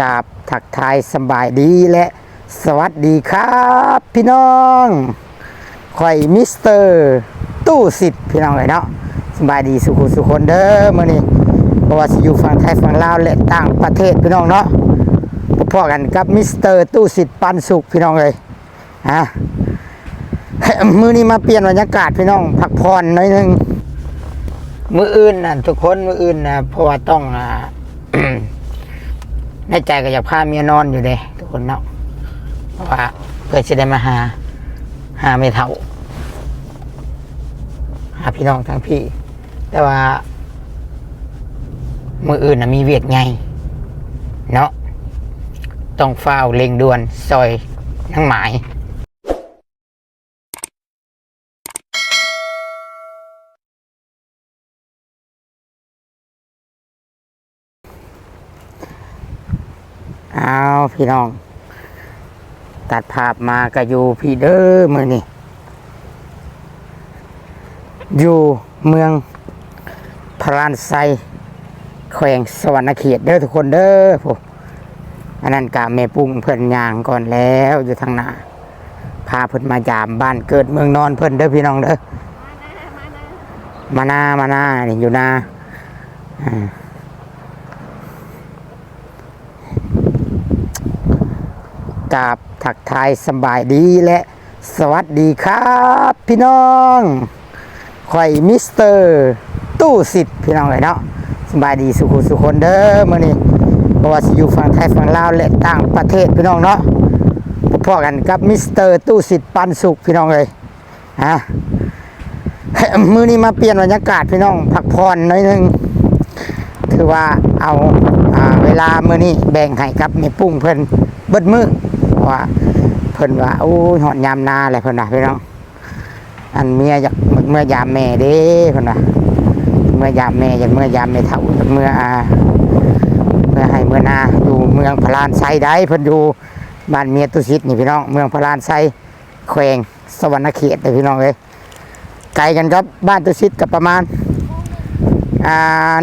กราบถักทายสบายดีและสวัสดีครับพี่น้องข่อยมิสเตอร์ตู้สิทธิ์พี่น้องเลยเนาะสบายดีสุขสุคนเด้อมื้อนี้เพราะว่าสิอยู่ฝั่งไทยฝั่งลาวและต่างประเทศพี่น้องเนาะพอๆกันกับมิสเตอร์ตู้สิทธิ์ปันสุขพี่น้องเลยฮะมื้อนี้มาเปลี่ยนบรรยากาศพี่น้องพักผ่อนหน่อยนึงมืออื่นน่ะทุกคนมืออื่นนะเพราะว่าต้องอ่า ในใจก็อยากพาเมียนอนอยู่เลยทุกคนเนาะเพราะว่าเพื่อจะได้มาหา หาไม่เท่า หาพี่น้องทั้งพี่ แต่ว่า มืออื่นนะมีเวียดไง เนาะต้องเฝ้าเล็งด่วนซอยนั่งหมาย เอาพี่น้อง ตัดภาพมาก็อยู่พี่เด้อมือนี่อยู่เมืองพรานไซแขวงสวรรณเขตเด้อทุกคนเด้อผมอันนั้นกะแม่ปุ้งเพิ่นยางก่อนแล้วอยู่ทางหน้าพาเพิ่นมายามบ้านเกิดเมืองนอนเพิ่นเด้อพี่น้องเด้อมานามานานี่อยู่นาอ่า กราบถักทายสบายดีและสวัสดีครับพี่น้องข่อยมิสเตอร์ตู้สิทธิ์พี่น้องเลยเนาะสบายดีสุขุสุคนเด้อมื่อนี้เพราะว่าสิอยู่ฝั่งไทยฝั่งลาวและต่างประเทศพี่น้องเนาะพอๆกันกับมิสเตอร์ตู้สิทธิ์ปันสุขพี่น้องเลยฮะมือนี้มาเปลี่ยนบรรยากาศพี่น้องพักผ่อนหน่อยนึงคือว่าเอาอาเวลามื้อนี้แบ่งให้กับแม่ปุ้งเพิ่นเบิดมื้อ ว่าเพิ่นว่าโอ้ยหอดยามนาแหละเพิ่นว่าพี่น้องอันเมียอยากเมื่อยามแม่เด้เพิ่นว่าเมื่อยามแม่อยากเมื่อยามแม่เฒ่าเมื่ออาเมื่อให้เมื่อนาอยู่เมืองพลานไซได้เพิ่นอยู่บ้านเมียตุสิตนี่พี่น้องเมืองพลานไซแขวงสวรรณเขตเลยพี่น้องเอ้ยไกลกันครับบ้านตุสิตกับประมาณอ่า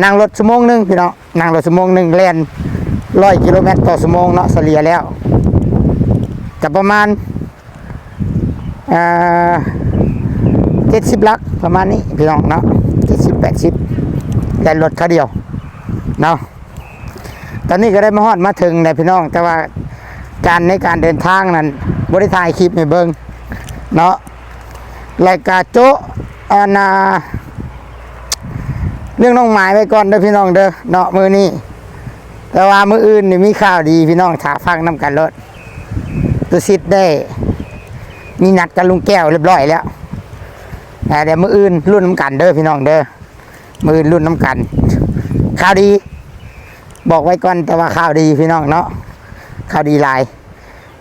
นั่งรถชั่วโมงหนึ่งพี่น้องนั่งรถชั่วโมงหนึ่งแล่นร้อยกิโลเมตรต่อชั่วโมงเนาะเฉลี่ยแล้ว จะประมาณเจ็ดสิบลักประมาณนี้พี่น้องเนาะเจ็ดสิบแปดสิบแล่รถคันเดียวเนาะตอนนี้ก็ได้มาฮอดมาถึงนพี่น้อง แต่ว่าการในการเดินทางนั้นบริถ่ายคลิปในเบิงเนาะรายการโจอานา เรื่องน้องหมายไว้ก่อนเด้อพี่น้องเด้อเนาะมือนี้แต่ว่ามืออื่นนี่มีข่าวดีพี่น้องถาฟังน้ำกันรถ ตุสิทธิ์ได้ มีนัดกับลุงแก้วเรียบร้อยแล้วเดี๋ยวมืออื่นรุ่นน้ำกันเด้อพี่น้องเด้อมืออื่นรุ่นน้ำกัน ข่าวดี บอกไว้ก่อนแต่ว่าข่าวดีพี่น้องเนาะข่าวดีหลาย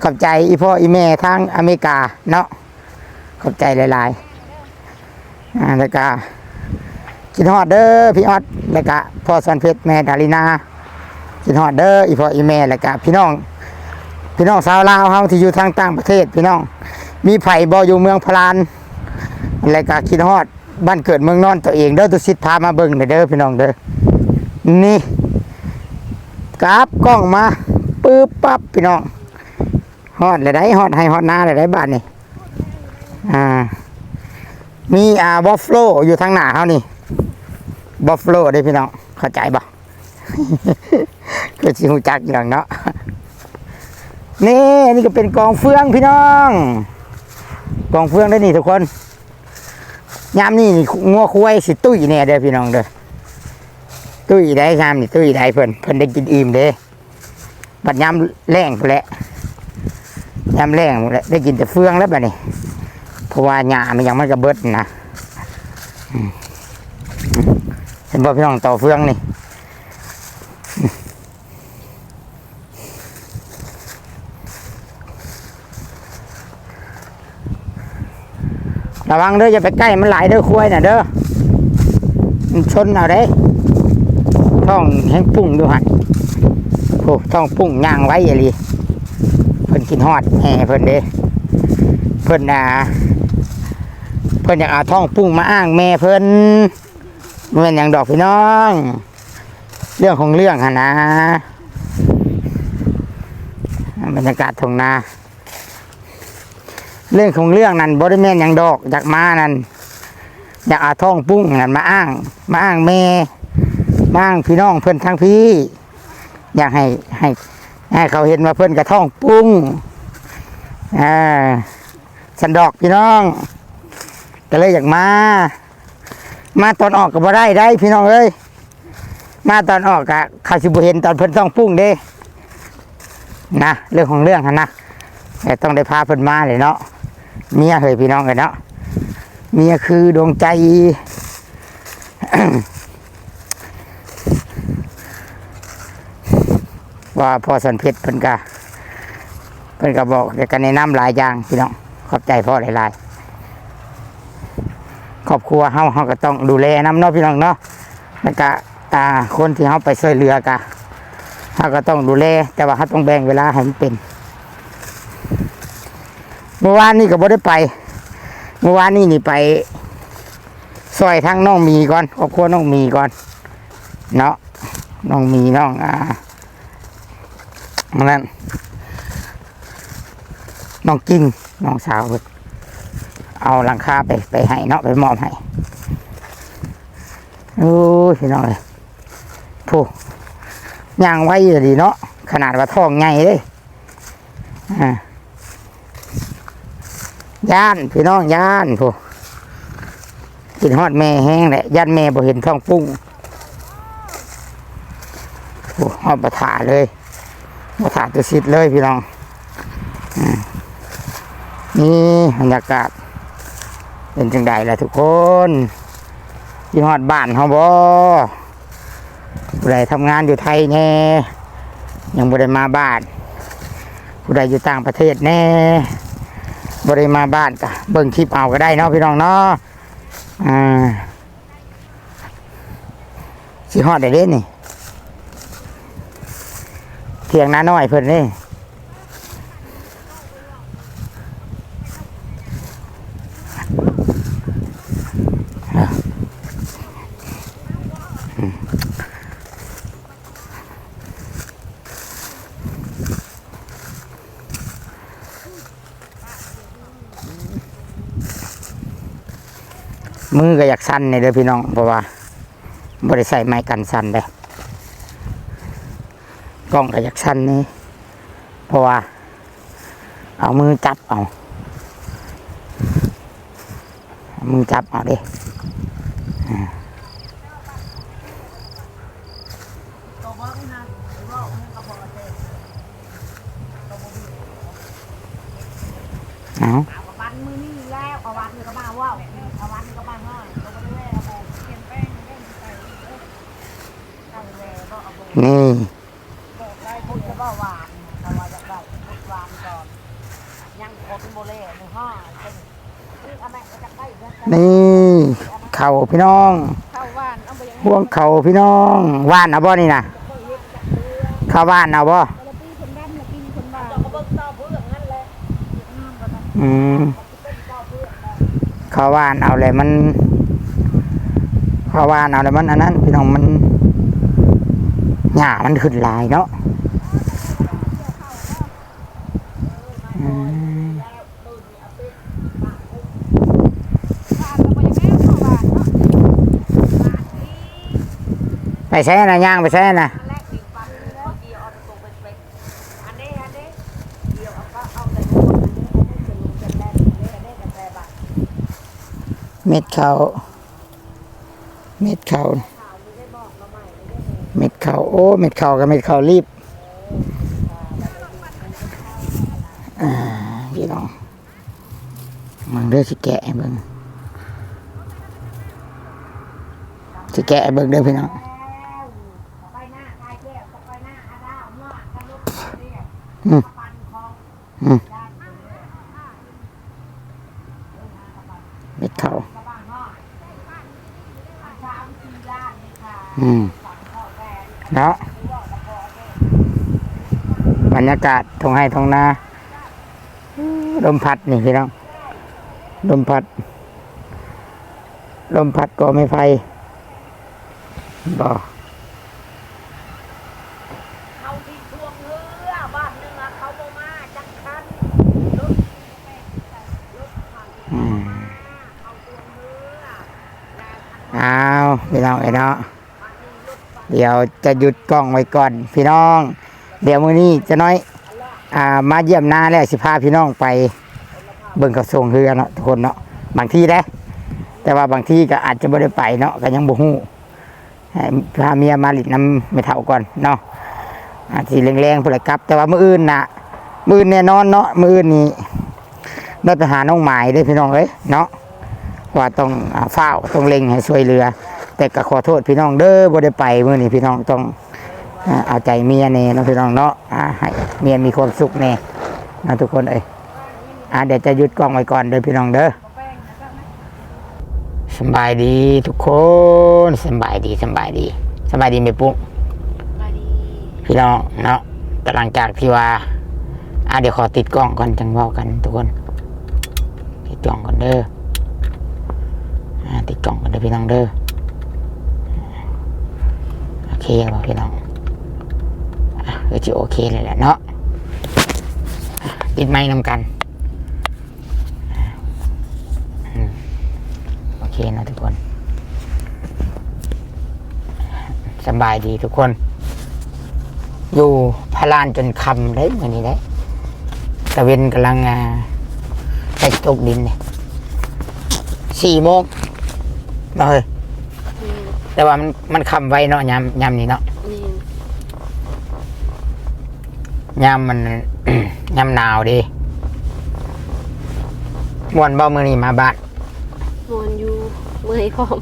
ขอบใจอีพ่ออีแม่ทางอเมริกาเนาะขอบใจหลายๆอ่าแล้วก็กินฮอดเด้อพี่ออดแล้วก็พ่อสันเพชรแม่ดารินากินฮอดเด้ออีพ่ออีแม่แล้วก็พี่น้อง พี่น้องชาวลาวเฮาที่อยู่ทางต่างประเทศ พี่น้อง มีไผ่บ่อยู่เมืองพลานแล้วก็กินฮอดบ้านเกิดเมืองนอนตัวเองเด้อตุสิทธิ์พามาเบิ่งเด้อพี่น้องเด้อนี่กราบกล้องมาปึ๊บปั๊บพี่น้องฮอดเลยได้ฮอดให้ฮอดหน้าเลยได้บ้านนี่อ่ามีอ่าบอฟโลอยู่ทางหน้าเขานี่บอฟโลได้พี่น้องเข้าใจบ่คือสิหูจักอย่างเนาะ นี่นี่ก็เป็นกองเฟืองพี่น้อง กองเฟืองได้นี่ทุกคนยามนี่นี่งัวคุ้ยสิตุ้ยเนี่ยเด้อพี่น้องเด้อตุ้ยได้ยามนี่ตุ้ยได้เพิ่นเพิ่นได้กินอิ่มเด้บัดยามแรงพุ่นแหละยามแรงพุ่นแหละได้กินแต่เฟืองแล้วบัดนี้เพราะว่าหญ้ามันยังไม่กระเบิดนะเห็นบ่พี่น้องต่อเฟืองนี่ ระวังเด้ออย่าไปใกล้มันหลายเด้อควายน่ะเด้อมันชนเอาได้ท้องแห้งปุ้งดูหันโอ้ท้องปุ้งย่างไว้อย่าลีเพิ่นกินฮอดแห่เพิ่นเด้เพิ่นน่ะเพิ่นอยากเอาท้องปุ้งมาอ้างแม่เพิ่นบ่แม่นอย่างดอกพี่น้อง เรื่องของเรื่องฮะนะบรรยากาศทงนา เรื่องของเรื่องนั้นบริแมนหยังดอกอยากมานั่นอยากอาท่องปุ้งนั่นมาอ้าง มาอ้างแม่มาอ้างพี่น้องเพื่อนทั้งพี่ อยากให้ให้ให้เขาเห็นว่าเพื่อนกระท่องปุ้งอ่าสันดอกพี่น้องก็เลยอยากมา มาตอนออกก็บ่ได้ได้ พี่น้องเอ้ยมาตอนออกกะเขาสิบ่เห็นตอนเพิ่นต้องปุ้งเด้นะเรื่องของเรื่องนนะแต่ต้องได้พาเพิ่นมาเลยเนาะ เมียเฮ้ยพี่น้องเลยเนาะเมียคือดวงใจ ว่าพ่อสันเพชรเพิ่นกะเพิ่นก็บอกกันในน้ำหลายอย่างพี่น้องขอบใจพ่อหลายๆครอบครัวเฮาเฮาก็ต้องดูแลน้ำเนาะพี่น้องเนาะแล้วก็อ่าคนที่เฮาไปช่วยเหลือกะเฮาก็ต้องดูแลแต่ว่าเฮาต้องแบ่งเวลาให้มันเป็น เมื่อวานนี่ก็บ่ได้ไป เมื่อวานนี่นี่ไปซอยทั้งน้องมีก่อนครอบครัวน้องมีก่อน เนาะน้องมีน้องอ่ามันนั้นน้องกิ้งน้องสาวเพิ่นเอาหลังคาไปไปให้เนาะไปมอบให้โอ้ยพี่น้องเลยผู้ย่างไว้อยู่ดีเนาะขนาดว่าท้องใหญ่เลยอ่า ย่านพี่น้องย่านผู้กินฮอดแม่แห้งแหละย่านแม่บ่เห็นท้องปุ้งผู้ฮอดประถาเลยประถาตัวสิทธิ์เลยพี่น้องอนี่บรรยากาศ เป็นจังใดล่ะทุกคนที่ฮอดบ้านเฮาบ่ผู้ใดทำงานอยู่ไทยแน่ยังบ่ได้มาบ้านผู้ใดอยู่ต่างประเทศแน่ บริมาบ้านกะเบิ่งคลิปเอาก็ได้เนาะพี่น้องเนาะอ่าสิฮอดได้เล่นนี่เทียงน้าน้อยเพิ่นนี่ อยากสั่นนี่เด้อพี่น้องเพราะว่าบริใส่ไม้กันสั่นเด้กล้องก็อยากสั่นนี่เพราะว่า เอามือจับเอามือจับเอาด้อ่าเอา นี่บอกได้พูดจะว่าหวานแต่ว่าจะได้พูดหวานก่อนยังคนโบเล่หนึ่งห้าเป็นนี่เอาแม่จะได้เยอะนี่ เข่าพี่น้องเข้าหวานเอาไปยังห่วงเข่าพี่น้องว่านเอาบ่นี่นะเข้าว่านเอาบ่ละปีคนดำละปีคนหวานก็เบิ่งต่อเพื่อนนั่นแหละอืมเข้าว่านเอาเลยมันเข้าว่านเอาเลยมันอันนั้น พี่น้องมัน หญ้ามันขึ้นลายเนาะไปเข้าหวานเนาะไปใช้นะย่างไปใช้นะแรกอีกวันแล้วเดียวเอาตัวเป็นๆอันนี้อันนี้เดียวเอาก็เอาแต่คนอันนี้อันนี้จะเม็ดเขาเม็ดเขา ขาโอ้เม็ดเขากับเม็ดเขารีบอ่าพี่น้องมันเด้อสิแกะเบิ่งสิแกะเบิ่งเด้อพี่น้องไปหน้าคายวไปหน้าอาดาวเนาะกันลูกเนี่ยอืมปันคองอืมเม็ดเขากระบ้าอันสาม เนาะบรรยากาศทงให้ทงนาลมพัดนี่พี่น้องลมพัด ลมพัดก็ไม่ไฟบ่อ้าวพี่น้องไอ้เนาะ เดี๋ยวจะหยุดกล้องไว้ก่อน พี่น้อง เดี๋ยวมื้อนี้จะน้อยอ่ามาเยี่ยมนาแล้วสิพาพี่น้องไปเบิ่งกระทรวงเรือเนาะทุกคนเนาะบางที่ได้ แต่ว่าบางที่ก็อาจจะไม่ได้ไปเนาะก็ยังบ่ฮู้ให้พาเมียมาหลิดน้ำไม่เท่าก่อนเนาะอาจสิแรงๆพุ่นแหละครับ แต่ว่ามื้ออื่นน่ะมื้ออื่นแน่นอนเนาะมื้ออื่นนี้ได้ไปหาน้องหมายเด้พี่น้องเอ้ยเนาะว่าต้องอ่าเฝ้าต้องเล็งให้ช่วยเรือ แต่ก็ขอโทษพี่น้องเด้อบ่ได้ไปมื้อนี้พี่น้องต้องเอาใจเมียแน่เนะพี่น้องเนาะให้เมียมีความสุขแน่นะทุกคนเอ้ยอ่าเดี๋ยวจะหยุดกล้องไว้ก่อนเด้อพี่น้องเด้อสบายดีทุกคนสบายดีสบายดีสบายดีไหมปุ๊กมาดีพี่น้องเนาะแต่หลังจากที่ว่าอะเดี๋ยวขอติดกล้องก่อนจังเว่ากัน ทุกคนติดกล้องก่อนเด้อติดกล้องก่อนเด้อพี่น้องเด้อ เคป่ะพี่น้องอะก็จะโอเคเลยแหละเนาะอะติดไม้นำกันโอเคนะทุกคนสบายดีทุกคน อยู่พารานจนคำได้เหมือนนี้ได้ตะเวนกำลังอ่าไปตกดินเนี่ยสี่โมงมาเฮ้ย แต่ว่ามันมันคำไว้เนาะยามยามนี้เนาะนี่ยามมัน ยามหนาวดีมวนบ่มือนี้มาบ้านนอนอยู่เมื่อยพร้อม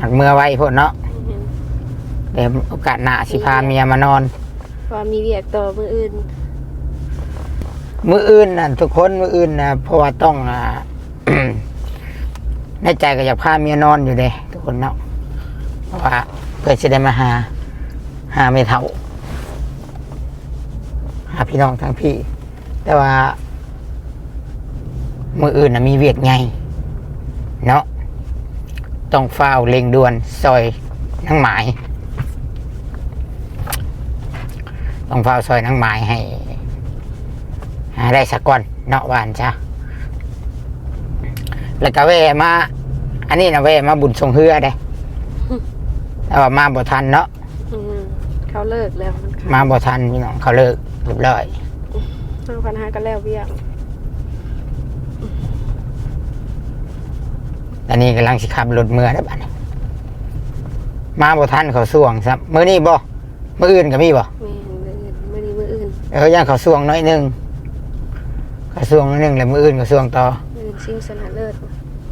หักเมื่อไว้พวกเนาะนี่เดี๋ยวโอกาสหน้าสิพาเมียมานอน ว่ามีเวียกต่อมืออื่น มืออื่นน่ะทุกคนมืออื่นนะเพราะว่าต้องอ่า ในใจก็อยากพาเมียนอนอยู่เด้ทุกคนเนาะเพราะ ว่าเพื่อจะได้มาหา หาไม่เท่า หาพี่น้องทั้งพี่ แต่ว่า มืออื่นนะมีเวียกไง เนาะต้องเฝ้าวเล็งด่วนซอยนั่งหมาย ต้องเฝ้าวซอยนั่งหมายให้หาได้สักก่อนเนาะหวานจ้ะแล้วก็แวมา อันนี้นะแวมาบุญทรงเฮือได้ แต่ว่ามาบ่ทันเนาะอืมเขาเลิกแล้วมันมาบ่ทันพี่น้องเขาเลิกเรียบร้อยห้าพันห้าก็แล้วเวียกตอนนี้กำลังสิขับรถเมื่อได้อบัดนี้มาบ่ทันเขาส่วงซับมื้อนี้บ่มื้ออื่นก็มีบ่ แม่นมืออื่นมือนี้มืออื่นเออย่างเขาส่วงน้อยหนึงเขาส่วงน้อยหนึงแล้วมื้ออื่นก็ส่วงต่อ มืออื่นชิงชนะเลิศ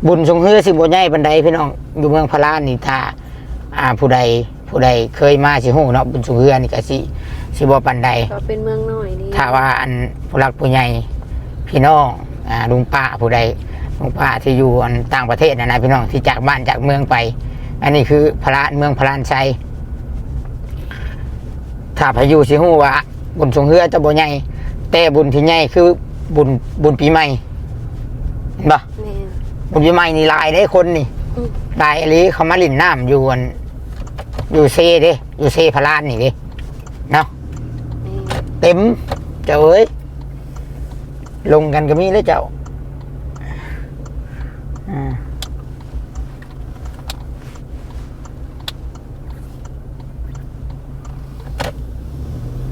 บุญทรงเฮือสิบ่ใหญ่ปานใดพี่น้องอยู่เมืองพะลานนี่ถ้า อ่าผู้ใดผู้ใดเคยมาสิฮู้เนาะบุญทรงเฮือนี่ก็สิสิบ่ปานใดก็เป็นเมืองน้อยดีถ้าว่าอันผู้หลักผู้ใหญ่พี่น้องอ่าลุงป้าผู้ใดลุงป้าที่อยู่อันต่างประเทศนะนะพี่น้องที่จากบ้านจากเมืองไป อันนี้คือพระเมืองพระลานชัยถ้าพายุสิฮู้ว่าบุญทรงเฮือจะบ่ใหญ่แต่บุญที่ใหญ่คือบุญบุญปีใหม่เห็นปะแม่นบุญปีใหม่นี่หลายได้คนนี่อืมหลายอหลีเขามาลิ่นน้ำอยู่อัน อยู่เซเด้อยู่เซพระลานนี่เด้เนาะแม่นเต็ม เจ้าเอ้ย ลงกันก็มีเลยเจ้าอ่า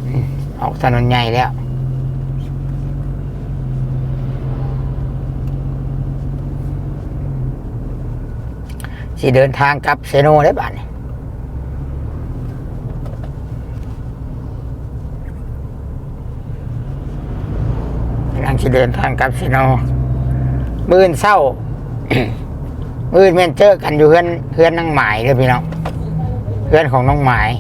อืมออกถนนใหญ่แล้ว สิเดินทางกลับเซโนได้บ้านนี่ กำลังจะเดินทางกลับซิโนมื่นเศร้า มื่นแม่นเจอกันอยู่เพื่อนเพื่อนนั่งหมายเลยพี่น้องเพื่อนของน้องหมาย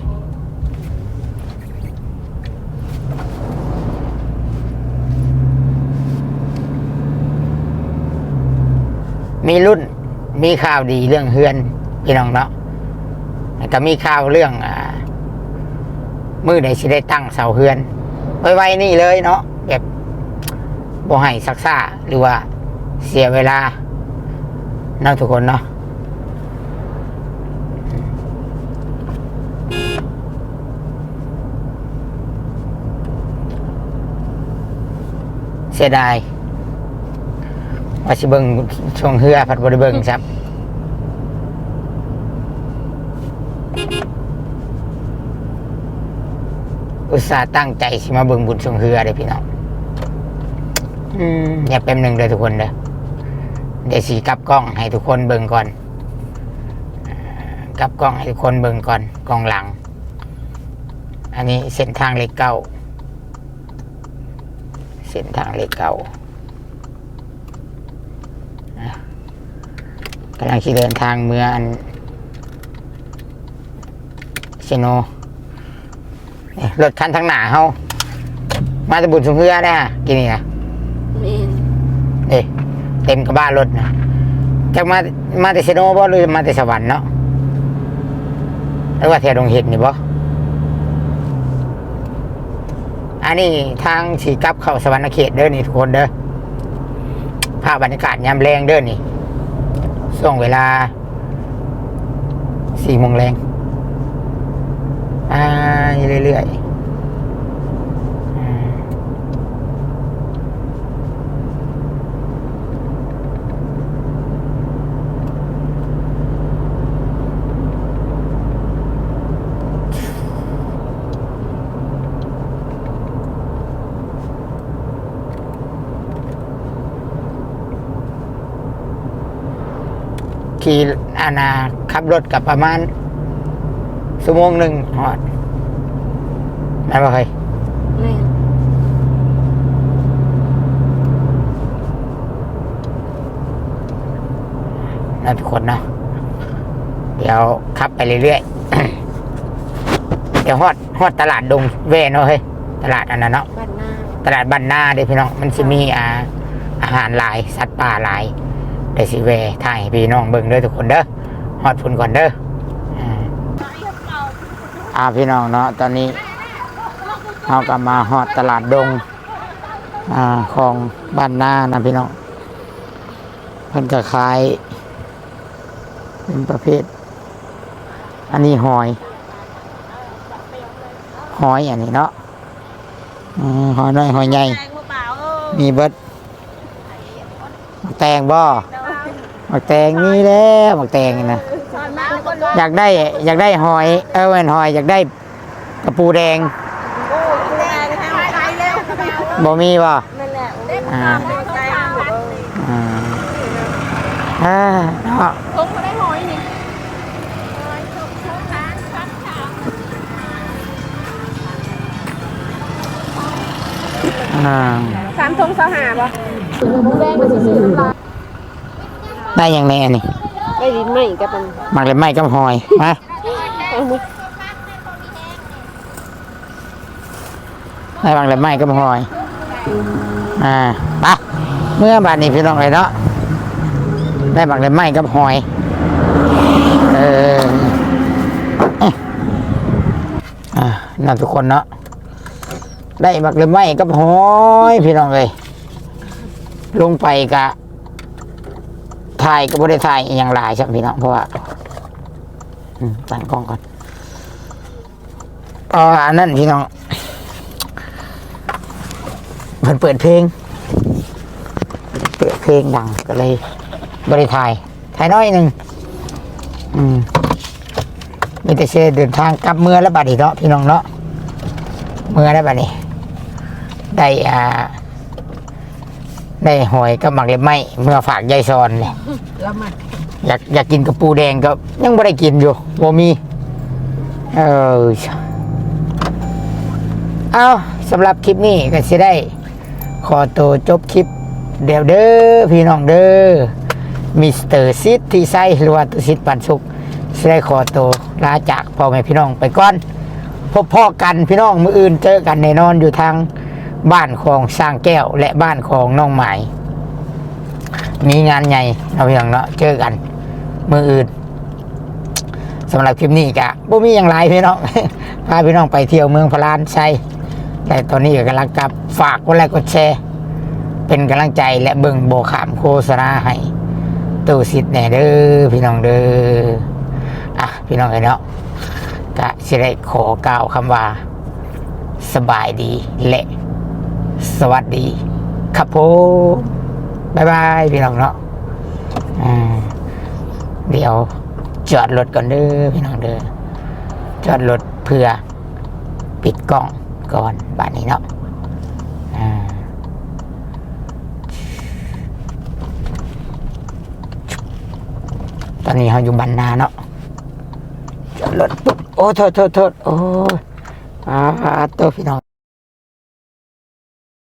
มีรุ่นมีข่าวดีเรื่องเฮือนพี่น้องเนาะแล้วก็มีข่าวเรื่องอมือใดสิได้ตั้งเสาเฮือน ไว้ๆนี่เลยเนาะแบบ บ่ให้ซักซ่าหรือว่าเสียเวลาเนาทุกคนเนาะเสียดายว่าสิเบิงช่วงเฮือผัดบริเบิงครับอุตส่าห์ตั้งใจสิมาเบิงบุญช่วงเฮือเลยพี่น้อง อืมอย่าเป็นหนึ่งเด้อทุกคนเด้อเดี๋ยวสีกลับกล้องให้ทุกคนเบิ่งก่อนกลับกล้องให้ทุกคนเบิ่งก่อนกล้องหลัง อันนี้เส้นทางเลขเก้าเส้นทางเลขเก้ากำลังที่เดินทางเมืองอันเซโนรถคันทางหน้าเฮามาแตะบุญสงเฮือได้ฮะกินนี่นะ เต็มกระบะรถนะจากมามาแต่เซโนบ่หรือมาแต่สวรรค์เนาะหรือว่าแถวดงเห็ดนี่บ่อันนี้ทางสีกลับเข้าสวรรค์เขตเด้อนี่ทุกคนเด้อภาพบรรยากาศยามแรงเด้อนี่ช่วงเวลาสี่โมงแรงอ่าเรื่อยๆ ขี่อานาขับรถกับประมาณชั่วโมงหนึ่งหอดนั่นว่าเคยแม่นนั่นทุกคนเนาะเดี๋ยวขับไปเรื่อยๆ เดี๋ยวฮอดฮอดตลาดดงเวเนาะเฮ้ยตลาดอันนั้นเนาะบ้านหน้าตลาดบ้านนาเด้อพี่น้องมันจะมีอ่าอาหารหลาย สัตว์ป่าหลาย ได้สิเวถ่ายพี่น้องเบิ่งเด้อทุกคนเด้อฮอดพุ่นก่อนเด้ออาพี่น้องเนาะตอนนี้เราก็มาฮอดตลาดดงอ่าของบ้านหน้านะพี่น้องเพิ่นก็ขายเป็นประเภท อันนี้หอย หอยอันนี้เนาะหอยน้อยหอยใหญ่มีเบิดแตงบ่ หมักแตงนี่แหล้วหมักแตงนี่นะสอนมาคนรถอยากได้อยากได้หอย เออเวนหอยอยากได้กระปูแดงโอ้แดงแทงไปเร็วกระเป๋าบ่มีบ่นั่นแหละอ่าแตงเอออ่าอ่าเนาะผมก็ได้หอยนี่อ่า สามทงสหาป่ะแดงมาซื้อน้ำลาย ได้อย่างแน่นี่ได้ดินไหมกับมันหมักเลยไหม้กับหอยมาเอามือได้หมักเลยไหม้กับหอย อ่าไปเมื่อบานนี้พี่น้องเลยเนาะได้หมักเลยไหม้กับหอย เออเอ๊ะอ่านั่นทุกคนเนาะได้หมักเลยไหม้กับหอย พี่น้องเลยลงไปกะ ถ่ายก็ไม่ได้ถ่ายอย่างหลายใช่ไหมพี่น้องเพราะว่าตั้งกล้องก่อนอ๋ออันนั้นพี่น้องเพิ่นเปิดเพลง เปิดเพลงดังก็เลยบริถ่ายถ่ายน้อยหนึ่งอืมมีแต่เชเดินทางกลับเมื่อแล้วบัดนี้เนาะพี่น้องเนาะเมื่อแล้วบัดนี้ได้อ่า ได้หอยกับหมักเล็บไหมเมื่อฝากยายซอนเลยแล้วมันอยากอยากกินกระปูแดงก็ยังไม่ได้กินอยู่โมมี เออเอาสำหรับคลิปนี้ก็จะได้ ขอตัวจบคลิป เดี๋ยวเด้อพี่น้องเด้อมิสเตอร์ซิดที่ไซหรือว่าตุสิทธิ์ปันสุขจะได้ขอตัวลาจากพ่อแม่พี่น้องไปก่อน พบพ่อกันพี่น้องมืออื่นเจอกันแน่นอนอยู่ทาง บ้านของสร้างแก้วและบ้านของน้องหมาย มีงานใหญ่เราพี่น้องเนาะเจอกัน มืออื่นสำหรับคลิปนี้กะบ่มีอย่างไรพี่น้องพาพี่น้องไปเที่ยวเมืองพลานชัยแต่ตอนนี้ก็กำลังกลับฝากกดไลค์กดแชร์ เป็นกำลังใจและเบิ่งโบขามโฆษณาให้ตู้สิทธิ์แหน่เด้อพี่น้องเด้ออะพี่น้องเอ้ยเนาะกะสิได้ขอกล่าวคำว่าสบายดีและ สวัสดี ครับผมบายบายพี่น้องเนาะเดี๋ยวจอดรถก่อนเด้อพี่น้องเด้อจอดรถเพื่อปิดกล้องก่อนบ้านนี้เนาะตอนนี้เราอยู่บ้านนาเนาะจอดรถปุ๊บโอ้โทษโทษโทษโอ้อาตัวพี่น้อง